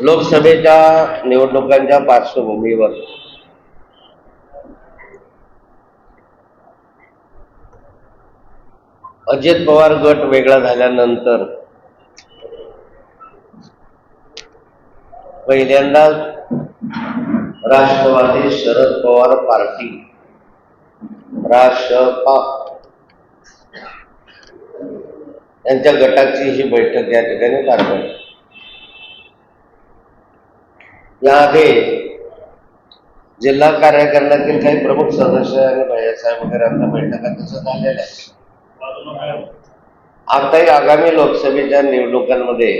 लोकसभेच्या निवडणुकांच्या पार्श्वभूमीवर. अजित पवार गट वेगळा झाल्यानंतर पहिल्यांदा राष्ट्रवादी शरद पवार पार्टी राष्ट्रपा यांच्या गटाची ही बैठक या ठिकाणी पार पडली. याआधी जिल्हा कार्यकरणातील काही प्रमुख सदस्य आणि भैयासाहेब वगैरे यांना बैठका दिसत आलेल्या आताही आगामी लोकसभेच्या निवडणुकांमध्ये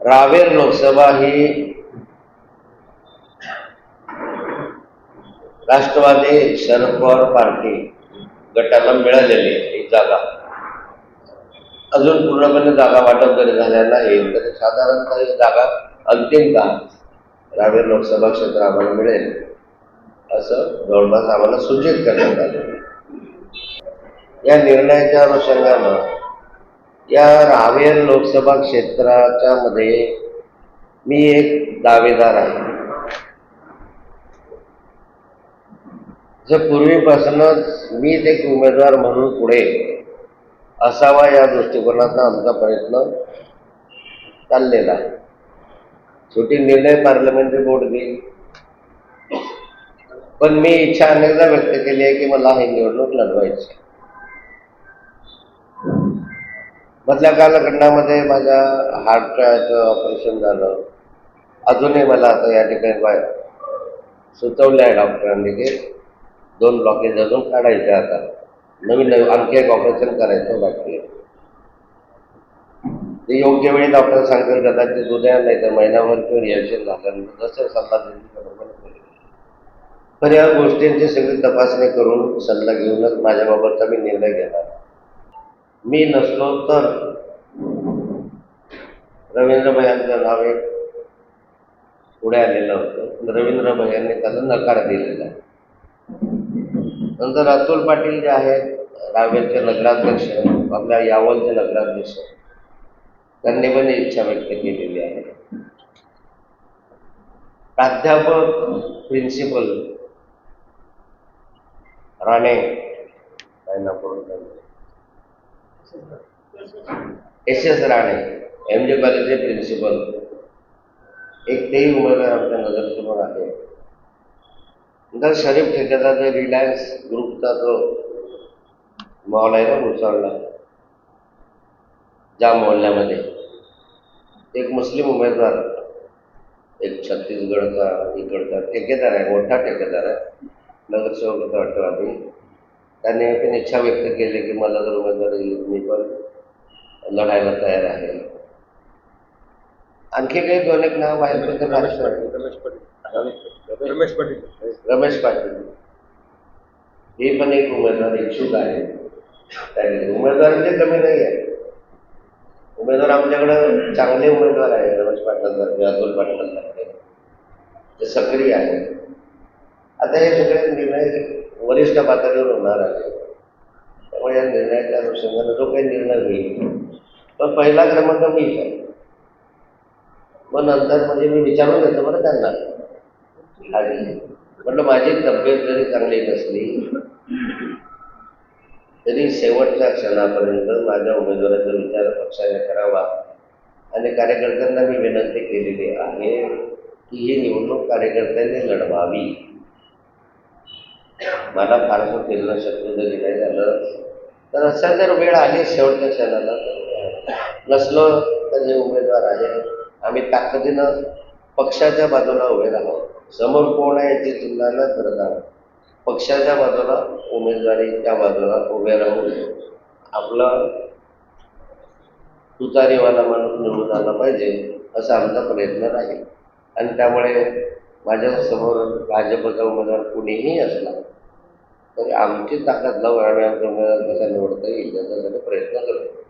रावेर लोकसभा ही राष्ट्रवादी शरद पवार पार्टी गटाला मिळालेली ही जागा अजून पूर्णपणे जागा वाटप जरी झाल्या नाही तरी साधारणतः ही जागा अंतिमतः रावेर लोकसभा क्षेत्र आम्हाला मिळेल. असं जवळपास आम्हाला सूचित करण्यात आलं. या निर्णयाच्या अनुषंगानं या रावेर लोकसभा क्षेत्राच्या मध्ये मी एक दावेदार आहे. जर पूर्वीपासूनच मीच एक उमेदवार म्हणून पुढे असावा या दृष्टिकोनाचा आमचा प्रयत्न चाललेला आहे. शेवटी निर्णय पार्लमेंटरी बोर्ड घेईल पण मी इच्छा अनेकदा व्यक्त केली आहे की मला ही निवडणूक लढवायची मधल्या कालखंडामध्ये माझ्या हार्टचं ऑपरेशन झालं. अजूनही मला आता या ठिकाणी बाय सुचवलं आहे डॉक्टरांनी की दोन ब्लॉकेज अजून काढायचे आता. नवीन नवीन आणखी एक ऑपरेशन करायचं बाकी आहे. ते योग्य वेळी डॉक्टर सांगतील कदाचित उद्या नाही तर महिनाभर किंवा रिॲक्शन झाल्यानंतर जसं सल्ला देईल त्याप्रमाणे पण या गोष्टींची सगळी तपासणी करून सल्ला घेऊनच माझ्याबाबतचा मी निर्णय घेणार. मी नसलो तर रवींद्र भयांचं नाव एक पुढे आलेलं होतं. रवींद्र भयांनी त्याला नकार दिलेला. नंतर अतुल पाटील जे आहेत रावेरचे नगराध्यक्ष आपल्या यावलचे नगराध्यक्ष त्यांनी पण इच्छा व्यक्त केलेली आहे. प्राध्यापक प्रिन्सिपल राणे काय S S Rane M J कॉलेजचे प्रिन्सिपल एक तेही उमेदवार आमच्या नजरसमोर आहे. नंतर शरीफ ठेकेदार जो रिलायन्स ग्रुपचा जो मॉल आहे ना मुसळला ज्या मोहल्ल्यामध्ये एक मुस्लिम उमेदवार एक छत्तीसगडचा इकडचा ठेकेदार आहे मोठा ठेकेदार आहे नगरसेवक होता राष्ट्रवादी त्याने पण इच्छा व्यक्त केली की मला जर उमेदवारी दिली, मी पण लढायला तयार आहे. आणखी काही दोन एक नाव आहेत पण ते रमेश पाटील. रमेश पाटील. रमेश पाटील. हे पण एक उमेदवार इच्छुक आहे. त्याने उमेदवारांचे कमी नाही आहे. उमेदवार आमच्याकडं चांगले उमेदवार आहे रमेश पाटलांसारखे अतुल पाटलांसारखे. ते सक्रिय आहे आता हे सगळे निर्णय वरिष्ठ पातळीवर होणार आहे त्यामुळे या निर्णयाच्या अनुषंगाने जो काही निर्णय होईल पण पहिला क्रमांक मीच आहे. मग नंतर म्हणजे मी विचारून घेतो बरं त्यांना. आणि म्हटलं माझी तब्येत जरी चांगली नसली तरी शेवटच्या क्षणापर्यंत माझ्या उमेदवाराचा विचार पक्षाने करावा. आणि कार्यकर्त्यांना मी विनंती केलेली आहे की ही निवडणूक कार्यकर्त्यांनी लढवावी. मला फारसं फिरणं शक्य जरी नाही झालं तर असं जर वेळ आली शेवटच्या क्षणाला तर नसलो तर हे उमेदवार आहे. आम्ही ताकदीनं पक्षाच्या बाजूला उभे राहू. समोर कोण आहे याची तुलना न आहोत पक्षाच्या बाजूला उमेदवारीच्या बाजूला उभे राहून आपला तुतारीवाला माणूस निवडून आला पाहिजे असा आमचा प्रयत्न राहील. आणि त्यामुळे माझ्यासमोर भाजपचा उमेदवार कुणीही असला तरी आमची ताकद लावून आम्ही आमचा उमेदवार कसा निवडता येईल याचा प्रयत्न करतो